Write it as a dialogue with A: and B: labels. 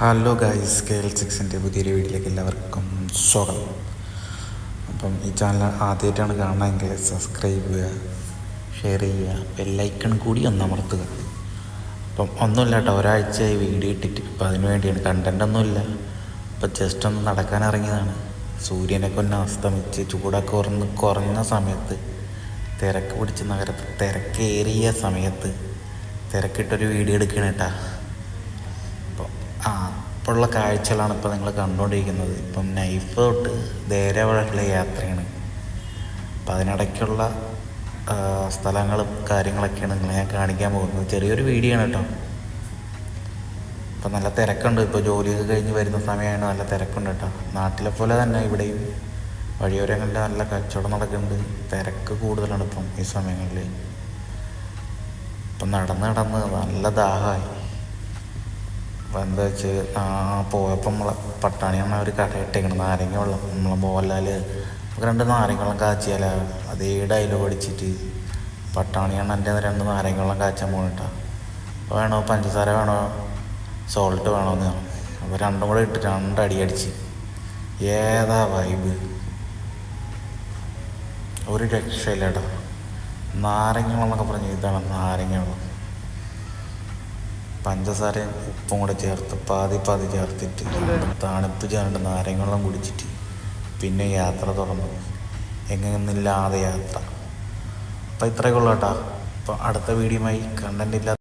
A: Hello guys K L സിക്സിന്റെ പുതിയൊരു വീഡിയോയിലേക്ക് എല്ലാവർക്കും സ്വാഗതം. അപ്പം ഈ ചാനൽ ആദ്യമായിട്ടാണ് കാണണമെങ്കിൽ സബ്സ്ക്രൈബ് ചെയ്യുക ഷെയർ ചെയ്യുക ബെല്ലൈക്കൺ കൂടി ഒന്ന് അമർത്തുക. അപ്പം ഒന്നുമില്ല കേട്ടോ ഒരാഴ്ചയായി വീഡിയോ ഇട്ടിട്ട്. ഇപ്പം അതിന് വേണ്ടിയാണ്. കണ്ടന്റ് ഒന്നുമില്ല ഇപ്പം ജസ്റ്റ് ഒന്ന് നടക്കാൻ ഇറങ്ങിയതാണ്. സൂര്യനൊക്കെ ഒന്ന് അസ്തമിച്ച് ചൂടൊക്കെ കുറഞ്ഞ് കുറഞ്ഞ സമയത്ത് തിരക്ക് പിടിച്ച നഗരത്തിൽ തിരക്കേറിയ സമയത്ത് തിരക്കിട്ടൊരു വീഡിയോ എടുക്കണം കേട്ടാ. അപ്പോൾ ആ ഇപ്പോൾ ഉള്ള കാഴ്ചകളാണ് ഇപ്പോൾ നിങ്ങൾ കണ്ടുകൊണ്ടിരിക്കുന്നത് ഇപ്പം നൈഫ് തൊട്ട് നേരെ വഴിയുള്ള യാത്രയാണ്. അപ്പം അതിനിടയ്ക്കുള്ള സ്ഥലങ്ങളും കാര്യങ്ങളൊക്കെയാണ് നിങ്ങളെ ഞാൻ കാണിക്കാൻ പോകുന്നത്. ചെറിയൊരു വീഡിയോ ആണ് കേട്ടോ. ഇപ്പം നല്ല തിരക്കുണ്ട്. ഇപ്പോൾ ജോലിയൊക്കെ കഴിഞ്ഞ് വരുന്ന സമയമാണ് നല്ല തിരക്കുണ്ട് കേട്ടോ. നാട്ടിലെ പോലെ തന്നെ ഇവിടെയും വഴിയോരങ്ങളിൽ നല്ല കച്ചവടം നടക്കുന്നുണ്ട്. തിരക്ക് കൂടുതലാണ് ഇപ്പം ഈ സമയങ്ങളിൽ ഇപ്പം നടന്ന് നടന്ന് നല്ല ദാഹമായി. അപ്പം എന്താ വെച്ച് പോയപ്പോൾ നമ്മളെ പട്ടാണിയാണ് അവർ കട ഇട്ടേക്കണം നാരങ്ങ വെള്ളം. നമ്മളെ നമുക്ക് രണ്ട് നാരങ്ങ വെള്ളം കാച്ചിയാല. അതേ ഡയലോഗ് അടിച്ചിട്ട് പട്ടാണിയാണ് എന്റെ രണ്ട് നാരങ്ങ വെള്ളം കാച്ചാൻ പോകണട്ടാ വേണോ പഞ്ചസാര വേണോ സോൾട്ട് വേണോന്ന് അപ്പോൾ രണ്ടും കൂടെ ഇട്ട് രണ്ടടി അടിച്ച്. ഏതാ വൈബ് ഒരു രക്ഷയില്ലേട്ടോ. നാരങ്ങ വെള്ളം എന്നൊക്കെ പറഞ്ഞ് ഇതാണ് നാരങ്ങ വെള്ളം. പഞ്ചസാരയും ഉപ്പും കൂടെ ചേർത്ത് പാതി പാതി ചേർത്തിട്ട് തണുപ്പ് ചേർന്ന് നാരങ്ങ കുടിച്ചിട്ട് പിന്നെ യാത്ര തുടർന്നു എങ്ങനെയൊന്നുമില്ലാതെ യാത്ര. അപ്പം ഇത്രയൊക്കെ ഉള്ളൂ കേട്ടോ. അപ്പം അടുത്ത വീഡിയോയുമായി കണ്ടന്റ് ഇല്ലാത്ത